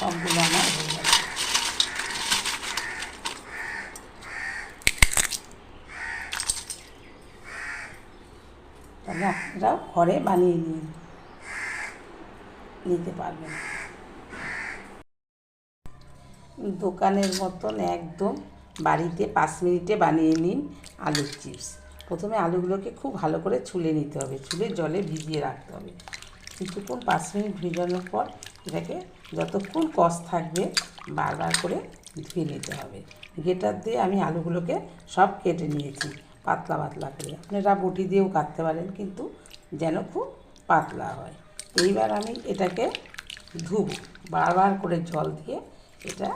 সবগুলো আমার হয়ে গেছে। তাহলে আপনারাও ঘরে বানিয়ে নিন নিতে পারবেন। দোকানের মতন একদম বাড়িতে পাঁচ মিনিটে বানিয়ে নিন আলুর চিপস। প্রথমে আলুগুলোকে খুব ভালো করে ছুলে নিতে হবে, ছুলে জলে ভিজিয়ে রাখতে হবে। কিছুক্ষণ পাঁচ মিনিট ভিজানোর পর এটাকে যতক্ষণ কষ থাকবে বারবার করে ধুয়ে নিতে হবে। গেটার দিয়ে আমি আলুগুলোকে সব কেটে নিয়েছি, পাতলা পাতলা করে। আপনারা বটি দিয়েও কাটতে পারেন, কিন্তু যেন খুব পাতলা হয়। এইবার আমি এটাকে ধুবো, বারবার করে জল দিয়ে এটা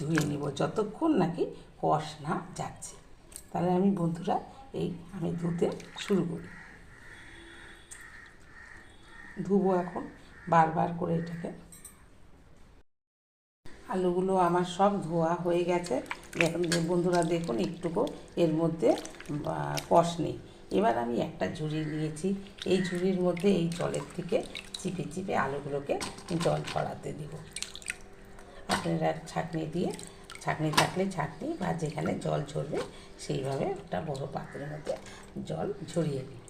ধুয়ে নিব, যতক্ষণ নাকি কষ না যাচ্ছে। তাহলে আমি বন্ধুরা, এই আমি ধুতে শুরু করি। ধুবো এখন। বারবার করে এটাকে। আলুগুলো আমার সব ধোয়া হয়ে গেছে। দেখুন বন্ধুরা দেখুন একটুকু এর মধ্যে কষ নেই। এবার আমি একটা ঝুড়ি নিয়েছি। এই ঝুড়ির মধ্যে এই জলের থেকে চিপে চিপে আলুগুলোকে জল ছড়াতে দিব। আপনারা ছাঁকনি দিয়ে, ছাঁকনি থাকলে ছাঁকনি বা যেখানে জল ঝরবে সেইভাবে একটা বড় পাত্রের মধ্যে জল ঝরিয়ে দিই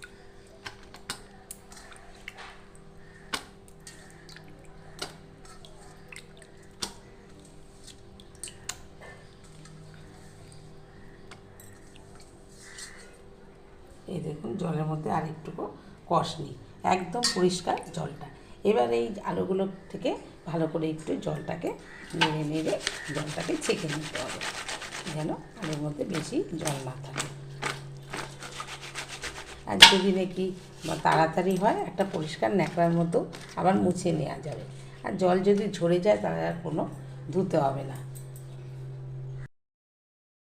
এই দেখুন, জলের মধ্যে আর একটুকু কষ নেই। একদম পরিষ্কার জলটা। এবার এই আলুগুলো থেকে ভালো করে একটু জলটাকে নেড়ে নেড়ে জলটাকে ছেঁকে নিতে হবে, যেন আলুর মধ্যে বেশি জল না থাকে। আর যদি নাকি তাড়াতাড়ি হয়, একটা পরিষ্কার ন্যাকড়ার মতো আবার মুছে নেওয়া যাবে। আর জল যদি ঝরে যায়, তাহলে আর কোনো ধুতে হবে না।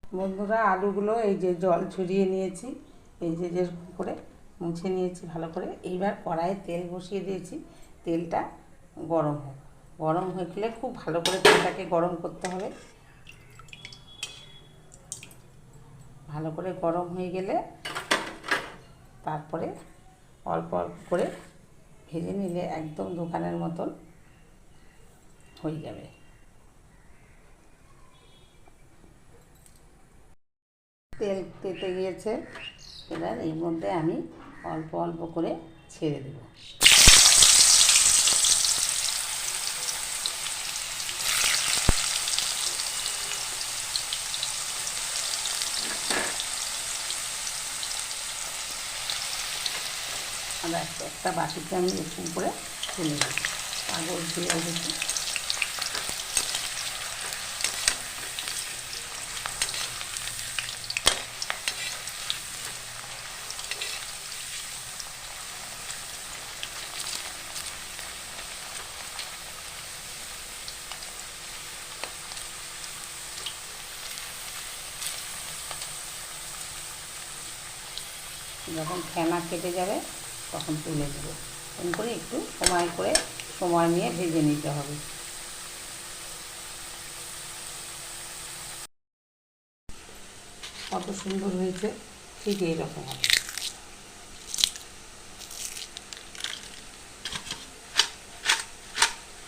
বন্ধুরা, আলুগুলো এই যে জল ঝরিয়ে নিয়েছি। এই যে যেরকম করে মুছে নিয়েছি ভালো করে, এইবার কড়াইয়ে তেল বসিয়ে দিয়েছি। তেলটা গরম হোক। গরম হয়ে গেলে খুব ভালো করে তেলটাকে গরম করতে হবে। ভালো করে গরম হয়ে গেলে তারপরে অল্প অল্প করে ভেজে নিলে একদম দোকানের মতন হয়ে যাবে। তেল তেতে গিয়েছে। এবার এর মধ্যে আমি অল্প অল্প করে ছেড়ে দেব। আর একটা বাটিতে আমি এরকম করে তুলে দেবো কাগজ দিয়ে যখন ফেনা কেটে যাবে, তখন তুলে দেবো। এরকম করে একটু সময় করে সময় নিয়ে ভেজে নিতে হবে। কত সুন্দর হয়েছে, ঠিক এইরকম হবে।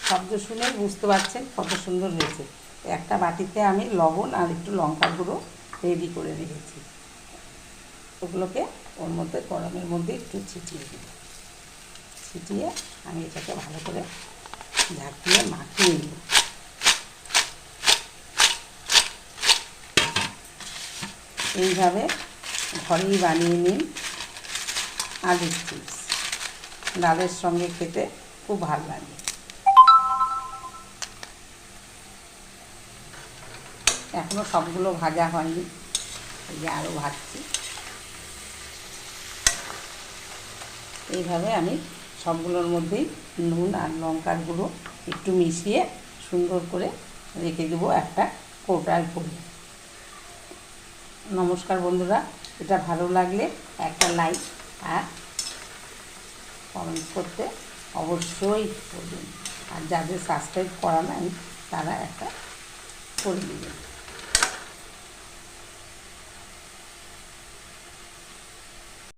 শব্দ শুনে বুঝতে পারছেন কত সুন্দর হয়েছে। একটা বাটিতে আমি লবণ আর একটু লঙ্কা গুঁড়ো রেডি করে রেখেছি। ওগুলোকে ওর মধ্যে গরমের মধ্যে একটু ছিটিয়ে দিই। ছিটিয়ে আমি এটাকে ভালো করে ঝাঁকিয়ে মাখিয়ে নিই। এইভাবে ঘরেই বানিয়ে নিন আলুর চিপস ডালের সঙ্গে খেতে খুব ভালো লাগে। এখনও সবগুলো ভাজা হয়নি, এই যে আরও ভাজছি। এইভাবে আমি সবগুলোর মধ্যেই নুন আর লঙ্কার গুঁড়ো একটু মিশিয়ে সুন্দর করে রেখে দেবো একটা কৌটায় করে নমস্কার বন্ধুরা, এটা ভালো লাগলে একটা লাইক আর কমেন্ট করতে অবশ্যই করবেন আর যাদের সাবস্ক্রাইব করা নাই, তারা একটা করে দেবেন